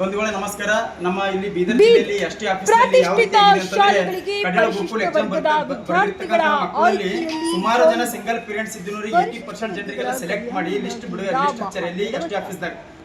ಒಂದು ವೇಳೆ ನಮಸ್ಕಾರ. ನಮ್ಮ ಇಲ್ಲಿ ಬೀದರ್ ಬೀದ್ ಜಿಲ್ಲೆಯಲ್ಲಿ ಎಷ್ಟೇ ಆಫೀಸ್ನಲ್ಲಿ ಯಾವ ರೀತಿ ಆಗಿದೆ ಅಂತಂದ್ರೆ ಕಡ್ಡಾಯ ಗುರುಕುಲ ಬರೆದಿರ್ತಕ್ಕಂಥ ಮಕ್ಕಳಲ್ಲಿ ಸುಮಾರು ಜನ ಸಿಂಗಲ್ ಪೇರೆಂಟ್ಸ್ ಇದ್ದು ಏಯ್ಟಿ ಪರ್ಸೆಂಟ್ ಜನರಿಗೆಲ್ಲ ಸೆಲೆಕ್ಟ್ ಮಾಡಿ ಲಿಸ್ಟ್ ಬಿಡುವ ಲಿಸ್ಟ್ ಹಚ್ಚರಲ್ಲಿ ಎಷ್ಟೇ ಆಫೀಸ್ದಾಗ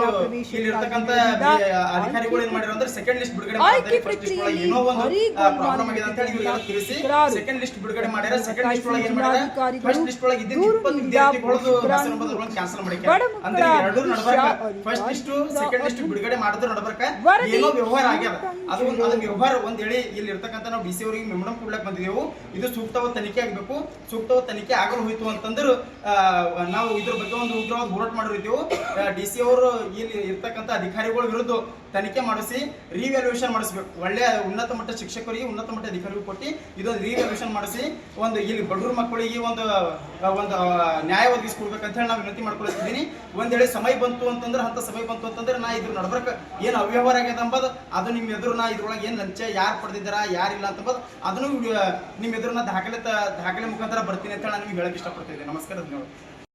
ಅಲ್ಲೆಲ್ಲ ಕ್ಯಾನ್ಸಲ್ ಮಾಡಿ ಇವ್ರಿಗೆ ಉದ್ಧಾರ ಯಾವ ಕನ್ನಡ ಗುರುಕುಲ ಚನ್ನಬಸವೇಶ್ವರ ಭರವಸೆ ಕೊಡ್ತಿರು ಗುರುಕುಲ ಆದ್ರೂ ಶಾಲೆಯ ಪ್ರವೇಶ ಇಲ್ಲಿ ಇರ್ತಕ್ಕಂಥ ಅಧಿಕಾರಿಗಳು ಏನ್ ಮಾಡಿರೋ ಅಂದ್ರೆ ಸೆಕೆಂಡ್ ಲಿಸ್ಟ್ ಬಿಡುಗಡೆ ಆಯ್ಕೆ ಮಾಡ್ತಾರೆ ಫಸ್ಟ್ ಲಿಸ್ಟ್ ಒಳಗೆ ಏನೋ ಒಂದು ಪ್ರಾಬ್ಲಮ್ ಆಗಿದೆ ಅಂತ ಹೇಳಿ ಇವರಿಗೆಲ್ಲ ತಿಳಿಸಿ. ಸೆಕೆಂಡ್ ಲಿಸ್ಟ್ ಬಿಡುಗಡೆ ಮಾಡ್ಯಾರ ಸೆಕೆಂಡ್ ಲಿಸ್ಟ್ ಒಳಗೆ ಏನ್ ಮಾಡ್ಯಾರ ಫಸ್ಟ್ ಲಿಸ್ಟ್ ಒಳಗೆ ಇದ್ದಿದ್ದು ದೂರದಿಂದ ಇಪ್ಪತ್ತು ವಿದ್ಯಾರ್ಥಿಗಳದ್ದು ಪುಷ್ಕರಾಂಗ್ ಹೆಸರು ಬದಲು ಕ್ಯಾನ್ಸಲ್ ಅಂದ್ರೆ ಎರಡು ನಡ್ಬರ್ಕ. ಫಸ್ಟ್ ಲಿಸ್ಟ್ ಸೆಕೆಂಡ್ ಲಿಸ್ಟ್ ಬಿಡುಗಡೆ ಮಾಡಿದ್ರು ನಡ್ಬರ್ಕ. ಏನೋ ವ್ಯವಹಾರ ಆಗ್ಯದ. ಅದು ಒಂದು ಅದು ವ್ಯವಹಾರ ಒಂದ್ ಹೇಳಿ ಇಲ್ಲಿ ಇರ್ತಕ್ಕಂಥ ನಾವು ಡಿ ಸಿ ಅವರಿಗೆ ಮೆಮೊರಂ ಕೊಡ್ಲಕ್ ಬಂದಿದ್ದೆವು. ಇದು ಸೂಕ್ತವಾದ ತನಿಖೆ ಆಗಬೇಕು. ಸೂಕ್ತವಾದ ತನಿಖೆ ಆಗಲು ಹೋಯ್ತು ಅಂತಂದ್ರೆ ನಾವು ಇದ್ರ ಬಗ್ಗೆ ಒಂದು ಉಗ್ರವಾದ ಹೋರಾಟ ಮಾಡಿರ್ತೀವಿ. ಡಿ ಸಿ ಅವರು ಇಲ್ಲಿ ಇರ್ತಕ್ಕಂಥ ಅಧಿಕಾರಿಗಳ ವಿರುದ್ಧ ತನಿಖೆ ಮಾಡಿಸಿ ರಿವ್ಯಾಲ್ಯೂಯೇಷನ್ ಮಾಡಿಸ್ಬೇಕು. ಒಳ್ಳೆಯ ಉನ್ನತ ಮಟ್ಟ ಶಿಕ್ಷಕರಿಗೆ ಉನ್ನತ ಮಟ್ಟ ಅಧಿಕಾರಿಗಳು ಕೊಟ್ಟು ಇದೊಂದು ರಿವ್ಯಾಲ್ಯೂಯೇಷನ್ ಮಾಡಿಸಿ ಒಂದು ಇಲ್ಲಿ ಬಡವ್ರ ಮಕ್ಕಳಿಗೆ ಒಂದು ಒಂದು ನ್ಯಾಯ ಒದಗಿಸ್ಕೊಡ್ಬೇಕಂತ ಹೇಳಿ ನಾವು ವಿನಂತಿ ಮಾಡ್ಕೊಳ್ತಿದ್ದೀನಿ. ಒಂದೇಳೆ ಸಮಯ ಬಂತು ಅಂತಂದ್ರೆ, ಅಂತ ಸಮಯ ಬಂತು ಅಂತಂದ್ರೆ ನಾ ಇದ್ರ ನಡ್ಬರ್ಕ ಏನು ಅವ್ಯವಹಾರ ಆಗ್ಯದ ಅಂಬದು, ಅದು ನಿಮ್ಮ ಎದುರು ನಾ ಇದ್ರೊಳಗೆ ಏನು ಲಂಚ, ಯಾರು ಪಡೆದಿದ್ದಾರ, ಯಾರಿಲ್ಲ ಅಂತಂಬದು, ಅದನ್ನು ನಿಮ್ಮ ಎದುರು ನಾ ದಾಖಲೆ ದಾಖಲೆ ಮುಖಾಂತರ ಬರ್ತೀನಿ ಅಂತ ಹೇಳಿ ನಾನು ನಿಮ್ಗೆ ಹೇಳಕ್ ಇಷ್ಟಪಡ್ತಿದ್ದೆ ನಮಸ್ಕಾರ, ಧನ್ಯವಾದ.